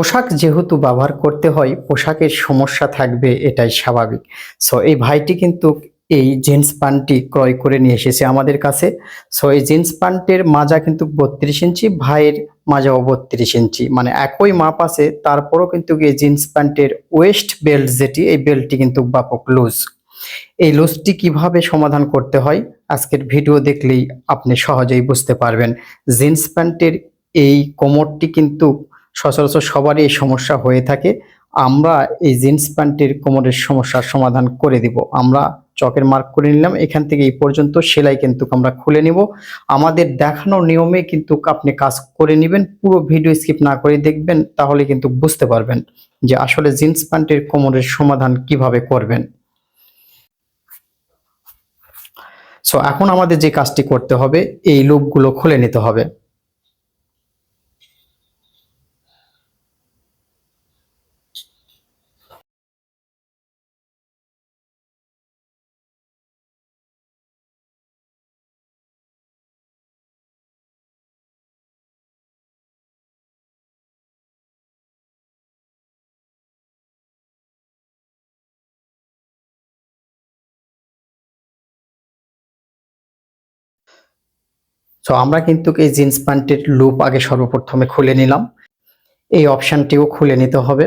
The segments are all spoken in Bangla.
পোশাক যেহেতু ব্যবহার করতে হয়, পোশাকের সমস্যা থাকবে, এটাই স্বাভাবিক। সো এই ভাইটি কিন্তু এই জিন্স প্যান্টটি ক্রয় করে নিয়ে এসেছে আমাদের কাছে। সো এই জিন্স প্যান্টের মাজা কিন্তু বত্রিশ ইঞ্চি, ভাইয়ের মাজাও বত্রিশ ইঞ্চি। মানে একই মাপ আছে, তারপরও কিন্তু এই জিন্স প্যান্টের ওয়েস্ট বেল্ট যেটি, এই বেল্টটি কিন্তু ব্যাপক লুজ এই লুজটি কীভাবে সমাধান করতে হয়, আজকের ভিডিও দেখলেই আপনি সহজেই বুঝতে পারবেন। জিন্স প্যান্টের এই কোমরটি কিন্তু সচরাচর সবারই এই সমস্যা হয়ে থাকে। আমরা এই জিন্স প্যান্টের কোমরের সমস্যার সমাধান করে দিব। আমরা চকের মার্ক করে নিলাম, এখান থেকে এই পর্যন্ত সেলাই কিন্তু আমরা খুলে নিব। আমাদের দেখানো নিয়মে কিন্তু আপনি কাজ করে নেবেন, পুরো ভিডিও স্কিপ না করে দেখবেন, তাহলে কিন্তু বুঝতে পারবেন যে আসলে জিন্স প্যান্টের কোমরের সমাধান কীভাবে করবেন। সো এখন আমাদের যে কাজটি করতে হবে, এই লুপগুলো খুলে নিতে হবে। সো আমরা কিন্তু এই জিন্স প্যান্টের লুপ আগে সর্বপ্রথমে খুলে নিলাম। এই অপশানটিও খুলে নিতে হবে।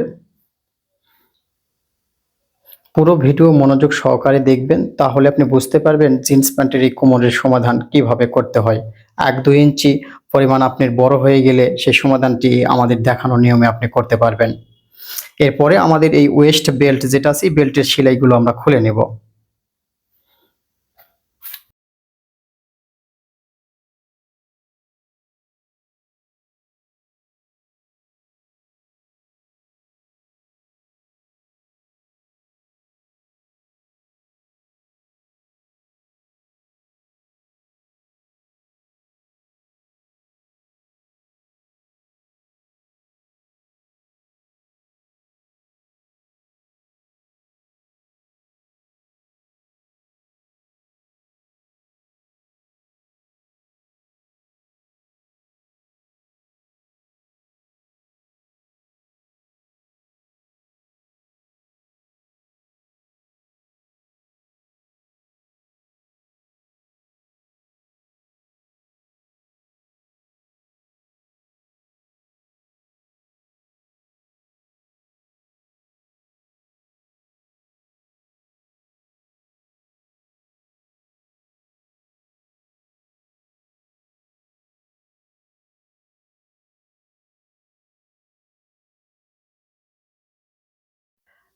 পুরো ভিডিও মনোযোগ সহকারে দেখবেন, তাহলে আপনি বুঝতে পারবেন জিন্স প্যান্টের এই কোমরের সমাধান কীভাবে করতে হয়। এক দুই ইঞ্চি পরিমাণ আপনার বড় হয়ে গেলে সেই সমাধানটি আমাদের দেখানো নিয়মে আপনি করতে পারবেন। এরপরে আমাদের এই ওয়েস্ট বেল্ট যেটা আছে বেল্টের সেলাইগুলো আমরা খুলে নেব।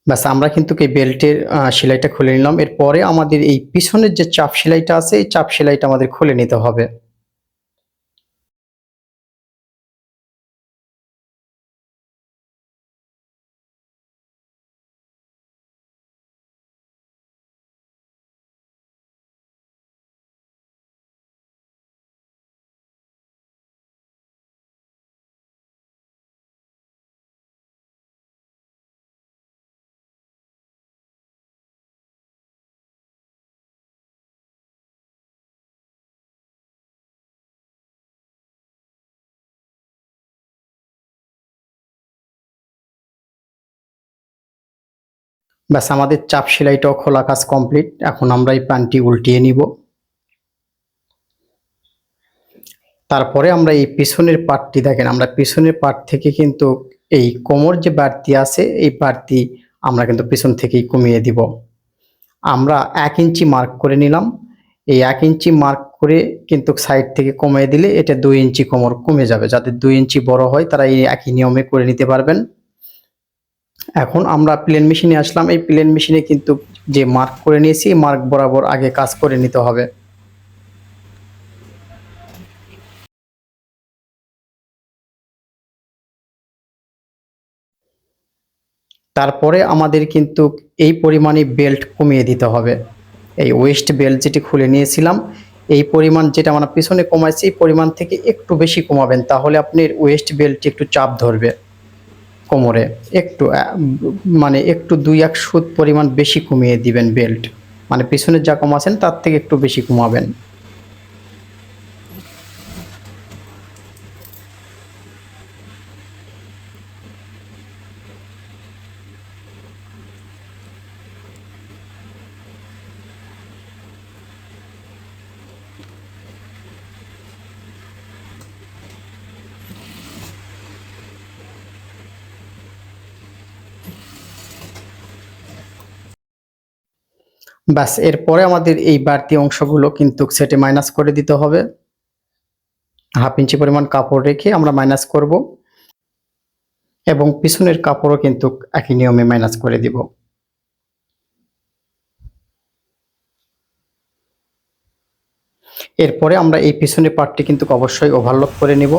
ব্যাস, আমরা কিন্তু এই বেল্টের সেলাইটা খুলে নিলাম। এরপরে আমাদের এই পিছনের যে চাপ সেলাইটা আছে, এই চাপ সেলাইটা আমাদের খুলে নিতে হবে। ব্যাস, আমাদের চাপ সেলাইটাও খোলা কাজ কমপ্লিট এখন আমরা এই প্যান্টটি উল্টিয়ে নিব। তারপরে আমরা এই পিছনের পার্টটি দেখেন, আমরা পিছনের পার্ট থেকে কিন্তু এই কোমর যে বাড়তি আছে, এই বাড়তি আমরা কিন্তু পিছন থেকেই কমিয়ে দিব। আমরা এক ইঞ্চি মার্ক করে নিলাম। এই এক ইঞ্চি মার্ক করে কিন্তু সাইড থেকে কমিয়ে দিলে এটা দুই ইঞ্চি কোমর কমে যাবে। যাদের দুই ইঞ্চি বড় হয়, তারা এই একই নিয়মে করে নিতে পারবেন। এখন আমরা প্লেন মেশিনে আসলাম। এই প্লেন মেশিনে কিন্তু যে মার্ক করে নিয়েছি মার্ক বরাবর আগে কাজ করে নিতে হবে। তারপরে আমাদের কিন্তু এই পরিমাণে বেল্ট কমিয়ে দিতে হবে। এই ওয়েস্ট বেল্ট যেটি খুলে নিয়েছিলাম, এই পরিমাণ যেটা আমরা পিছনে কমাইছি, এই পরিমাণ থেকে একটু বেশি কমাবেন, তাহলে আপনার ওয়েস্ট বেল্টটি একটু চাপ ধরবে। কোমরে একটু মানে একটু দুই এক সুদ পরিমাণ বেশি কমিয়ে দিবেন বেল্ট। মানে পিছনের যা কমাছেন তার থেকে একটু বেশি কমাবেন। ব্যাস এরপরে আমাদের এই বাড়তি অংশগুলো কিন্তু সেটে মাইনাস করে দিতে হবে। হাফ ইঞ্চি পরিমাণ কাপড় রেখে আমরা মাইনাস করব এবং পিছনের কাপড়ও কিন্তু একই নিয়মে মাইনাস করে দিব। এরপরে আমরা এই পিছনের পার্টটি কিন্তু অবশ্যই ওভারলক করে নেব।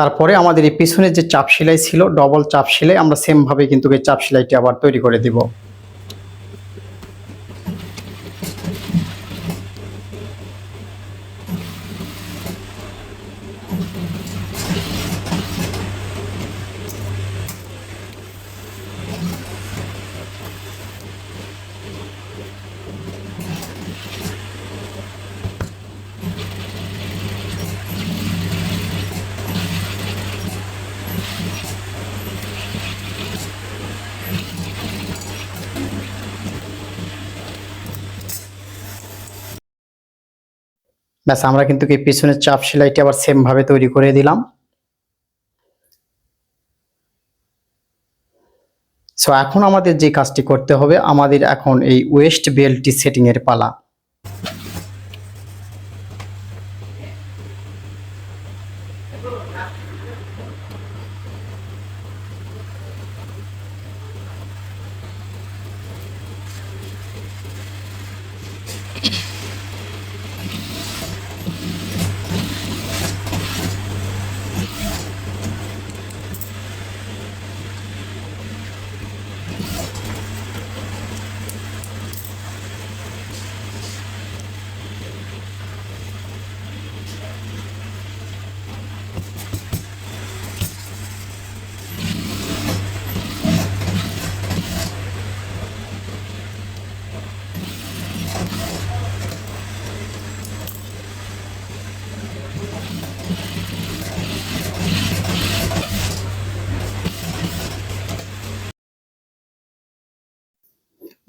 তারপরে আমাদের এই পিছনে যে চাপ সেলাই ছিল ডবল চাপ সেলাই, আমরা সেমভাবে কিন্তু এই চাপ সেলাইটি আবার তৈরি করে দিব। ব্যাস, আমরা কিন্তু এই পিছনের চাপ সেলাইটি আবার সেম ভাবে তৈরি করে দিলাম। সো এখন আমাদের যে কাজটি করতে হবে, আমাদের এখন এই ওয়েস্ট বেল্টটি সেটিং এর পালা।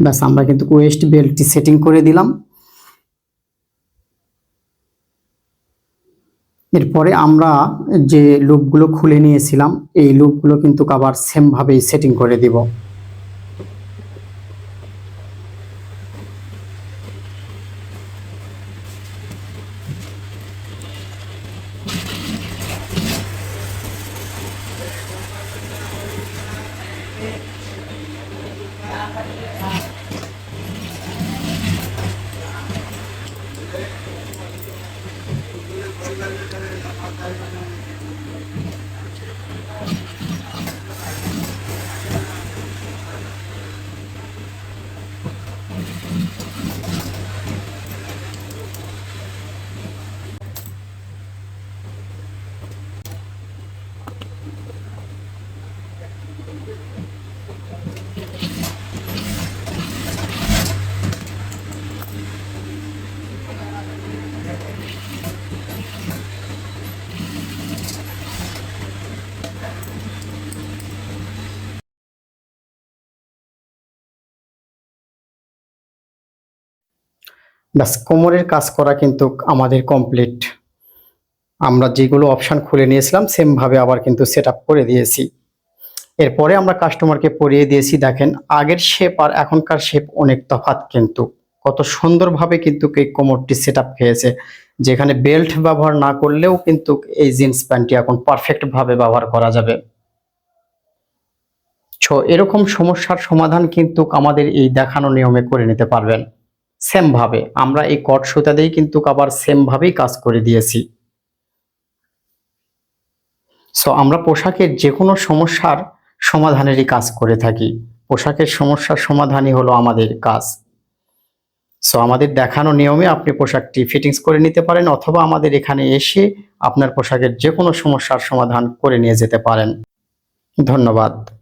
ব্যাস, আমরা কিন্তু ওয়েস্ট বেল্টটি সেটিং করে দিলাম। এরপরে আমরা যে লুপগুলো খুলে নিয়েছিলাম, এই লুপগুলো কিন্তু আবার সেম ভাবেই সেটিং করে দিব। ব্যাস, কোমরের কাজ করা কিন্তু আমাদের কমপ্লিট আমরা যেগুলো অপশন খুলে নিয়েছিলাম সেমভাবে আবার কিন্তু সেট করে দিয়েছি। এরপরে আমরা কাস্টমারকে পরিয়ে দিয়েছি, দেখেন, আগের শেপ আর এখনকার শেপ অনেক তফাৎ কিন্তু। কত সুন্দরভাবে কিন্তু এই কোমরটি সেট আপ খেয়েছে যেখানে বেল্ট ব্যবহার না করলেও কিন্তু এই জিন্স প্যান্টটি এখন পারফেক্টভাবে ব্যবহার করা যাবে। ছো এরকম সমস্যার সমাধান কিন্তু আমাদের এই দেখানো নিয়মে করে নিতে পারবেন। সেম ভাবে আমরা এই কট সুতা কিন্তু আবার সেম ভাবেই কাজ করে দিয়েছি। সো আমরা পোশাকের যে কোনো সমস্যার সমাধানেরই কাজ করে থাকি। পোশাকের সমস্যার সমাধানই হলো আমাদের কাজ। সো আমাদের দেখানো নিয়মে আপনি পোশাকটি ফিটিংস করে নিতে পারেন অথবা আমাদের এখানে এসে আপনার পোশাকের যে কোনো সমস্যার সমাধান করে নিয়ে যেতে পারেন। ধন্যবাদ।